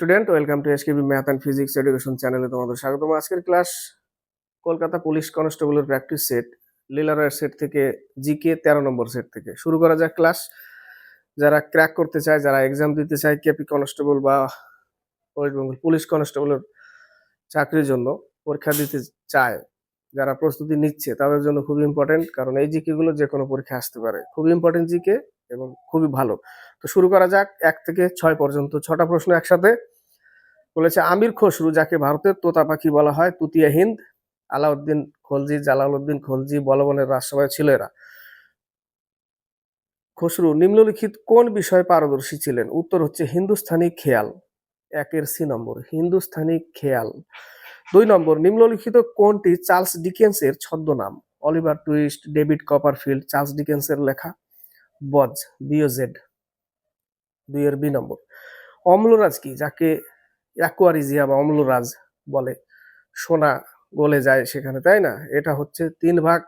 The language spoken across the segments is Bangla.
Student, welcome to SKB math and physics education চ্যানেলে তোমাদের স্বাগতম। আজকের ক্লাস কলকাতা পুলিশ কনস্টেবলের প্র্যাকটিস সেট, লীলারয়ের সেট থেকে জিকে তেরো নম্বর সেট থেকে। শুরু করা যাক ক্লাস। যারা ক্র্যাক করতে চায়, যারা এক্সাম দিতে চায় কেপি কনস্টেবল বা ওয়েস্ট বেঙ্গল পুলিশ কনস্টেবলের চাকরির জন্য পরীক্ষা দিতে চায়, যারা প্রস্তুতি নিচ্ছে, তাদের জন্য খুবই ইম্পর্টেন্ট কারণ এই জিকে গুলো যে কোনো পরীক্ষা আসতে পারে। খুবই ইম্পর্টেন্ট জিকে এবং খুবই ভালো। তো শুরু করা যাক, এক থেকে ছয় পর্যন্ত। ছটা প্রশ্ন একসাথে। বলেছে, আমির খসরু যাকে ভারতের তোতা পাখি বলা হয়, তুতিয়া হিন্দ, আলাউদ্দিন খলজি, জালালউদ্দিন খলজি, বলবনের রাজসভায় ছিল এরা। খসরু, নিম্নলিখিত কোন বিষয়ে পারদর্শী ছিলেন? উত্তর হচ্ছে, হিন্দুস্থানি খেয়াল। একের সি নম্বর, হিন্দুস্থানি খেয়াল। দুই নম্বর, নিম্নলিখিত কোনটি চার্লস ডিকেন্সের ছদ্মনাম? Oliver Twist, David Copperfield, Charles ডিকেন্সের লেখা। বজ বিওজেড দুইয়ের বি নম্বর। অম্লরাজ কি? যাকে অ্যাকোয়ারিজিয়া বা অম্লরাজ বলে। সোনা গলে যায় সেখানে, তাই না? এটা হচ্ছে তিন ভাগ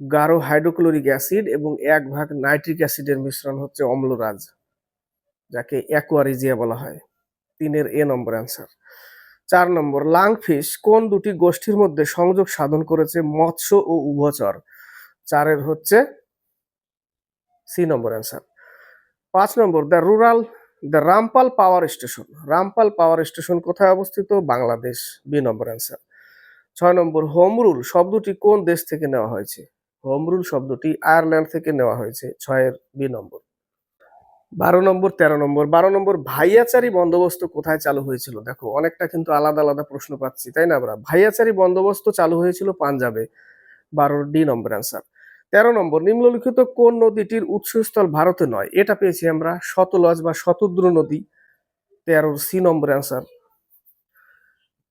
গাঢ় হাইড্রোক্লোরিক অ্যাসিড এবং এক ভাগ নাইট্রিক অ্যাসিডের মিশ্রণ হচ্ছে অম্লরাজ, যাকে অ্যাকোয়ারিজিয়া বলা হয়। তিনের এ নম্বর অ্যান্সার। চার নম্বর, লাংফিশ কোন দুটি গোষ্ঠীর মধ্যে সংযোগ সাধন করেছে মৎস্য ও উভচর? চারের হচ্ছে সি নম্বর অ্যান্সার। পাঁচ number, the rural the Rampal power station. Rampal power station কোথায় অবস্থিত? বাংলাদেশ। B number answer. ছয় নম্বর হোম রুল শব্দটি কোন দেশ থেকে নেওয়া হয়েছে? হোম রুল শব্দটি আয়ারল্যান্ড থেকে নেওয়া হয়েছে। ছয়ের বি নম্বর। বারো নম্বর, তেরো নম্বর। বারো নম্বর, ভাইয়াচারি বন্দোবস্ত কোথায় চালু হয়েছিল? দেখো, অনেকটা কিন্তু আলাদা আলাদা প্রশ্ন পাচ্ছি, তাই না, আমরা? ভাইয়াচারি বন্দোবস্ত চালু হয়েছিল পাঞ্জাবে। বারোর ডি নম্বর অ্যান্সার। তেরো নম্বর, নিম্নলিখিত কোন নদীটির উৎসস্থল ভারতে নয়? এটা পেয়েছি আমরা শতলজ বা শতদ্র নদী। তেরোর সি নম্বর অ্যান্সার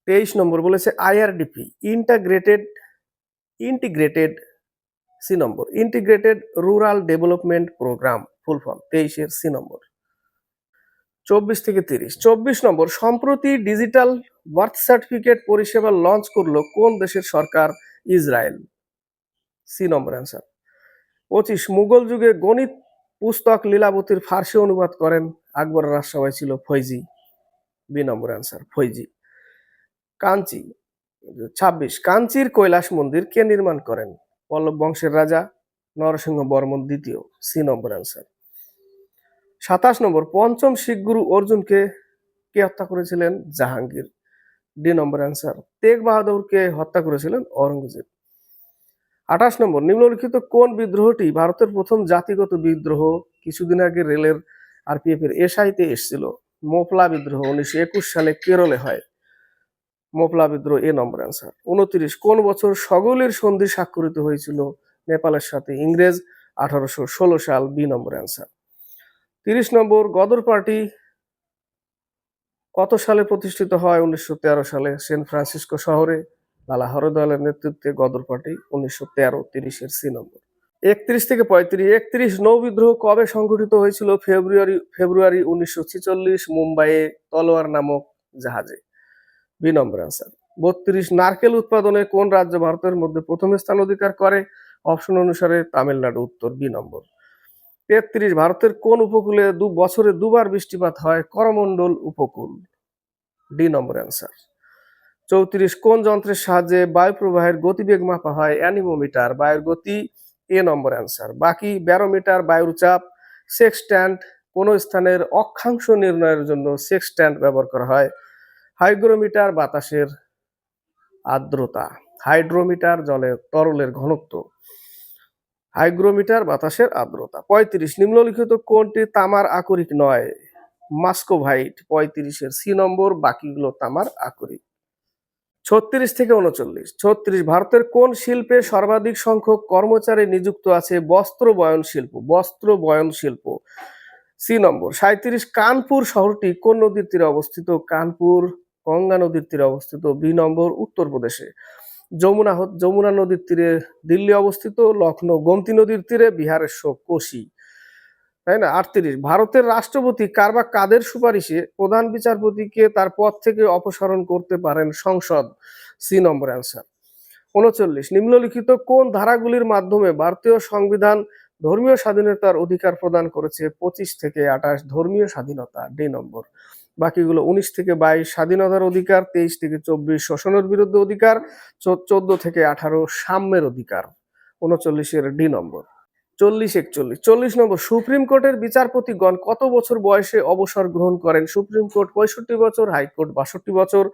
তেইশ নম্বর বলেছে IRDP integrated integrated C number integrated rural development programme full form তেইশের সি নম্বর। চব্বিশ থেকে তিরিশ। চব্বিশ নম্বর, সম্প্রতি ডিজিটাল বার্থ সার্টিফিকেট পরিষেবা লঞ্চ করল কোন দেশের সরকার? ইসরায়েল। সি নম্বর অ্যান্সার পঁচিশ মুঘল যুগে গণিত পুস্তক লীলাবতীর ফার্সি অনুবাদ করেন আকবরের রাজসভায় ছিল Faizi. B number answer Faizi. Kanchi, ছাব্বিশ, কাঞ্চির কৈলাস মন্দির কে নির্মাণ করেন? পল্লব বংশের রাজা, নরসিংহ বর্মন দ্বিতীয় সি নম্বর অ্যান্সার সাতাশ নম্বর, পঞ্চম শিখ গুরু অর্জুনকে কে হত্যা করেছিলেন? Jahangir. D number answer Tegh বাহাদুরকে হত্যা করেছিলেন অরঙ্গজেব আঠাশ নম্বর, নিম্নলিখিত কোন বিদ্রোহটি ভারতের প্রথম জাতিগত বিদ্রোহ কিছুদিন আগে রেলের আরপিএফ এর এসআইতে এসেছিল? মোপলা বিদ্রোহ উনিশশো একুশ সালে কেরলে হয়। মোপলা বিদ্রোহ এ নম্বর অ্যান্সার উনত্রিশ, কোন বছর সগলির সন্ধি স্বাক্ষরিত হয়েছিল? নেপালের সাথে ইংরেজ, আঠারোশো ষোলো সাল বি নম্বর অ্যান্সার তিরিশ নম্বর, গদর পার্টি কত সালে প্রতিষ্ঠিত হয়? উনিশশো তেরো সালে সেন্ট ফ্রান্সিসকো শহরে। লালা হরদয়ালের নেতৃত্বে গদর পার্টি উনিশশো তেরো তিরিশের সি নম্বর। একত্রিশ থেকে পঁয়ত্রিশ, একত্রিশ নৌ বিদ্রোহ কবে সংঘটিত হয়েছিল? ফেব্রুয়ারি ফেব্রুয়ারি উনিশশো ছেচল্লিশ, মুম্বাইয়ে তলোয়ার নামক জাহাজে। B number answer. বত্রিশ, নারকেল উৎপাদনে কোন রাজ্য ভারতের মধ্যে প্রথম স্থান অধিকার করে? অপশন অনুসারে তামিলনাড়ু, উত্তর বি নম্বর। তেত্রিশ, ভারতের কোন উপকূলে দু, বছরে দুবার বৃষ্টিপাত হয়? করমণ্ডল উপকূল। D number answer. চৌত্রিশ, কোন যন্ত্রের সাহায্যে বায়ু প্রবাহের গতিবেগ মাপা হয়? অ্যানিমোমিটার, বায়ুর গতি, এ নম্বর অ্যান্সার। বাকি ব্যারোমিটার, বায়ুর চাপ সেক্সট্যান্ড কোন স্থানের অক্ষাংশ নির্ণয়ের জন্য সেক্সট্যান্ড ব্যবহার করা হয়। হাইগ্রোমিটার, বাতাসের আর্দ্রতা। হাইড্রোমিটার, জলের তরলের ঘনত্ব। হাইগ্রোমিটার, বাতাসের আর্দ্রতা। পঁয়ত্রিশ, নিম্নলিখিত কোনটি তামার আকরিক নয়? মাস্কোভাইট, পঁয়ত্রিশের সি নম্বর, বাকিগুলো তামার আকরিক। ছত্রিশ থেকে উনচল্লিশ। ছত্রিশ, ভারতের কোন শিল্পে সর্বাধিক সংখ্যক কর্মচারী নিযুক্ত আছে? বস্ত্র বয়ন শিল্প, বস্ত্র বয়ন শিল্প। সি নম্বর সাঁত্রিশ কানপুর শহরটি কোন নদীর তীরে অবস্থিত? কানপুর, গঙ্গা নদীর তীরে অবস্থিত। বি নম্বর, উত্তরপ্রদেশে। যমুনা যমুনা নদীর তীরে দিল্লি অবস্থিত। লখনৌ, গোমতী নদীর তীরে বিহারের শোক কোশি তাই না? আটত্রিশ। ভারতের রাষ্ট্রপতি কার বা কাদের সুপারিশে প্রধান বিচারপতিকে তার পদ থেকে অপসারণ করতে পারেন সংসদ? C number answer. উনচল্লিশ। নিম্নলিখিত কোন ধারাগুলির মাধ্যমে ভারতীয় সংবিধান ধর্মীয় স্বাধীনতার অধিকার প্রদান করেছে? পঁচিশ থেকে আঠাশ। ধর্মীয় স্বাধীনতা। D number. বাকিগুলো উনিশ থেকে বাইশ। স্বাধীনতার অধিকার। তেইশ থেকে চব্বিশ। শোষণের বিরুদ্ধে অধিকার। চোদ্দ থেকে আঠারো। সাম্যের অধিকার। উনচল্লিশের ডি নম্বর। চল্লিশ একচল্লিশ। চল্লিশ নম্বর, সুপ্রিম কোর্টের বিচারপতিগণ কত বছর বয়সে অবসর গ্রহণ করেন? সুপ্রিম কোর্ট পঁয়ষট্টি বছর, হাইকোর্ট বাষট্টি বছর।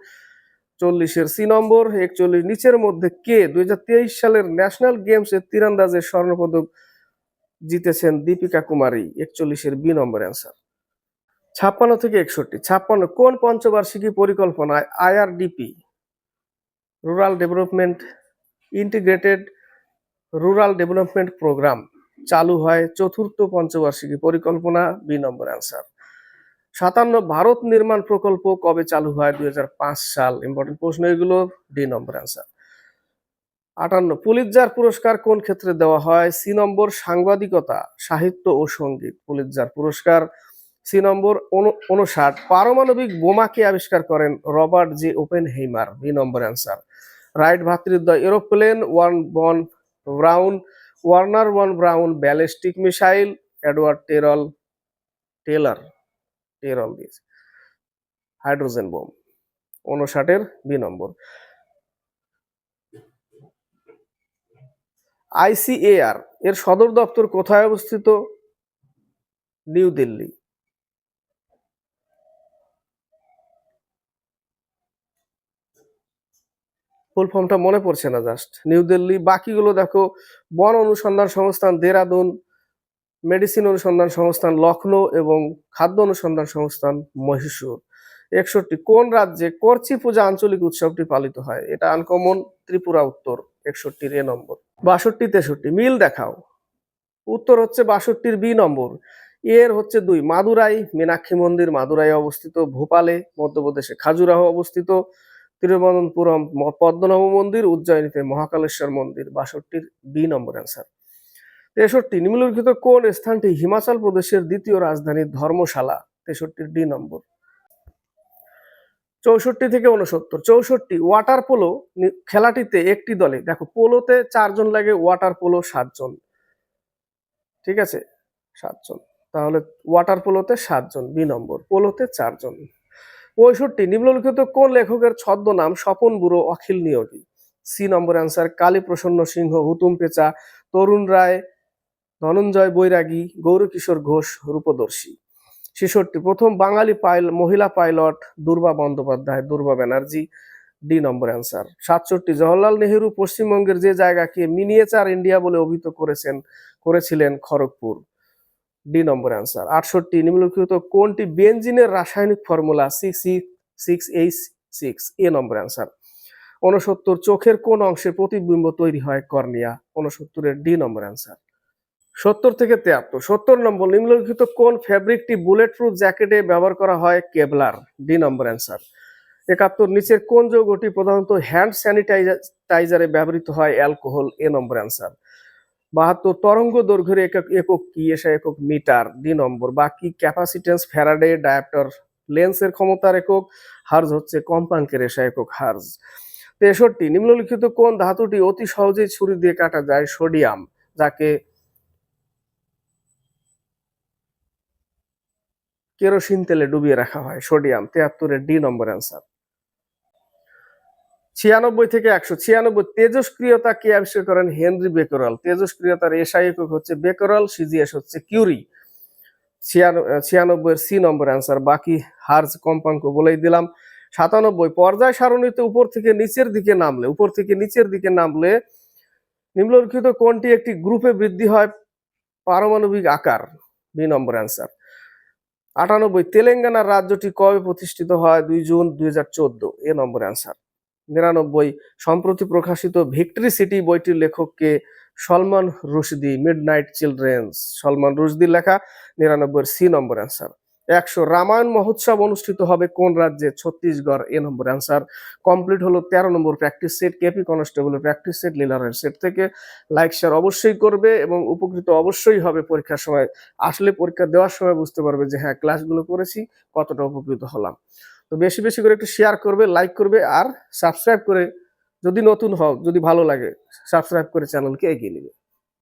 চল্লিশের সি নম্বর, একচল্লিশ, নিচের মধ্যে কে? দু হাজার তেইশ সালের ন্যাশনাল গেমসে তীরন্দাজের স্বর্ণপদক জিতেছেন দীপিকা কুমারী, একচল্লিশের বি নম্বর অ্যান্সার। ছাপ্পান্ন থেকে একষট্টি। ছাপ্পান্ন, কোন পঞ্চবার্ষিকী পরিকল্পনায় IRDP rural development integrated rural development programme চালু হয় চতুর্থ পঞ্চবার্ষিকী পরিকল্পনা, বি নম্বর অ্যান্সার সাতান্ন ভারত নির্মাণ প্রকল্প কবে চালু হয় দুই সাল? ইম্পর্টেন্ট প্রশ্ন এগুলো ডি নম্বর অ্যান্সার আটান্ন পুলিৎজার পুরস্কার কোন ক্ষেত্রে দেওয়া হয়? সি নম্বর, সাংবাদিকতা, সাহিত্য ও সংগীত। পুলিৎজার পুরস্কার। সি নম্বর উনষাট পারমাণবিক বোমাকে আবিষ্কার করেন Robert J Oppenheimer B number answer Wright ভাতৃদ্বয় aeroplane von বন, Braun Wernher von Braun ballistic missile Edward Teller Teller Teller দিয়েছে। হাইড্রোজেন বোম উনষাটের বি নম্বর আইসিএআর এর সদর দপ্তর কোথায় অবস্থিত? নিউ দিল্লি ফুল ফর্মটা মনে পড়ছে না জাস্ট নিউ দিল্লি বাকিগুলো দেখো, বন অনুসন্ধান সংস্থান দেরাদুন মেডিসিন অনুসন্ধান সংস্থান লখনৌ এবং খাদ্য অনুসন্ধান সংস্থান মহীশূর একষট্টি, কোন রাজ্যে করচি পূজা আঞ্চলিক উৎসবটি পালিত হয়? এটা আনকমন ত্রিপুরা উত্তর, একষট্টির এ নম্বর। বাষট্টি, তেষট্টি, মিল দেখাও। উত্তর হচ্ছে বাষট্টির বি নম্বর। এর হচ্ছে দুই, মাদুরাই, মীনাক্ষী মন্দির মাদুরাই অবস্থিত, ভোপালে, মধ্যপ্রদেশে খাজুরাহ অবস্থিত তিরুবনন্তপুরম পদ্মনাভ মন্দির, উজ্জয়িনীতে মহাকালেশ্বর মন্দির, বাষট্টির বি নম্বর অ্যান্সার তেষট্টি, নিম্নলিখিত কোন স্থানটি হিমাচল প্রদেশের দ্বিতীয় রাজধানী ধর্মশালা? তেষট্টির ডি নম্বর। চৌষট্টি থেকে উনসত্তর চৌষট্টি ওয়াটার পোলো খেলাটিতে একটি দলে, দেখো, পোলোতে চারজন লাগে ওয়াটার পোলো সাতজন। ঠিক আছে? সাতজন। তাহলে ওয়াটার পোলোতে সাতজন, বি নম্বর। পোলোতে চারজন। পঁয়ষট্টি, নিম্নলিখিত কোন লেখকের ছদ্মনাম Swapan Buro Akhil Niyogi? C number answer Kali Prasanna Singha, Hutom পেচা, তরুণ রায়, ধনঞ্জয় বৈরাগী, গৌরকিশোর ঘোষ, রূপদর্শী। ছেষট্টি, প্রথম বাঙালি পাইল, মহিলা পাইলট দুর্বা বন্দ্যোপাধ্যায়, দুর্বা ব্যানার্জি, ডি নম্বর অ্যান্সার। সাতষট্টি, জওহরলাল নেহেরু পশ্চিমবঙ্গের যে জায়গাকে মিনিয়েচার ইন্ডিয়া বলে অভিহিত করেছেন, করেছিলেন খড়গপুর। ডি নম্বর অ্যান্সার আটষট্টি, নিম্নলিখিত কোনটি বেঞ্জিনের রাসায়নিক formula six six H six A number answer উনসত্তর চোখের কোন অংশে প্রতিবিম্ব তৈরি হয় কর্নিয়া? উনসত্তরের ডি নম্বর অ্যান্সার সত্তর থেকে তেয়াত্তর। সত্তর নম্বর, নিম্নলিখিত কোন ফ্যাব্রিকটি বুলেট প্রুফ জ্যাকেটে ব্যবহার করা হয়? কেবলার ডি নম্বর অ্যান্সার একাত্তর, নিচের কোন যৌগটি প্রধানত হ্যান্ড স্যানিটাইজারে ব্যবহৃত হয়? অ্যালকোহল এ নম্বর অ্যান্সার বাহাত্তর তরঙ্গ দৈর্ঘ্যের একক একক কি? এসে একক মিটার ডি নম্বর। বাকি ক্যাপাসিটেন্স ফ্যারাডে ডায়াপ্টার লেন্সের ক্ষমতার একক হার্জ হচ্ছে কম্পাঙ্কের এসে একক হার্জ তেষট্টি, নিম্নলিখিত কোন ধাতুটি অতি সহজেই ছুরি দিয়ে কাটা যায় সোডিয়াম, যাকে কেরোসিন তেলে ডুবিয়ে রাখা হয় সোডিয়াম। তেহাত্তরের ডি নম্বর অ্যান্সার ছিয়ানব্বই থেকে একশো ছিয়ানব্বই তেজস্ক্রিয়তা কে আবিষ্কার করেন হেনরি বেকরাল। তেজস্ক্রিয়তার এসআই একক হচ্ছে বেকরাল, সিজিএস হচ্ছে কিউরি। ছিয়ানব্বই সি নম্বর অ্যান্সার, বাকি হার্জ কম্পাঙ্ক বলেই দিলাম। সাতানব্বই, পর্যায় সারণীতে উপর থেকে নিচের দিকে নামলে, উপর থেকে নিচের দিকে নামলে নিম্নলিখিত কোনটি একটি গ্রুপে বৃদ্ধি হয় পারমাণবিক আকার, বি নম্বর অ্যান্সার। আটানব্বই, তেলেঙ্গানার রাজ্যটি কবে প্রতিষ্ঠিত হয়? দুই জুন দুই হাজার চোদ্দ, এ নম্বর অ্যান্সার। নিরানব্বই, সম্প্রতি প্রকাশিত ভিক্টরি সিটি বইটির লেখককে Salman Rushdie mid night children's. Salman রুশদির লেখা নিরানব্বই সি নম্বর অ্যান্সার। একশো রামায়ণ মহোৎসব অনুষ্ঠিত হবে কোন রাজ্যে? Chhattisgarh, A number answer. Complete হলো তেরো নম্বর প্র্যাকটিস সেট। কেপি কনস্টেবলের প্র্যাকটিস সেট লিলারের সেট থেকে। লাইক, শেয়ার অবশ্যই করবে এবং উপকৃত অবশ্যই হবে পরীক্ষার সময়। আসলে পরীক্ষা দেওয়ার সময় বুঝতে পারবে যে হ্যাঁ ক্লাসগুলো করেছি, কতটা উপকৃত হলাম। তো বেশি বেশি করে একটু শেয়ার করবে লাইক করবে আর সাবস্ক্রাইব করে যদি নতুন হোক যদি ভালো লাগে সাবস্ক্রাইব করে চ্যানেলকে এগিয়ে নেবে।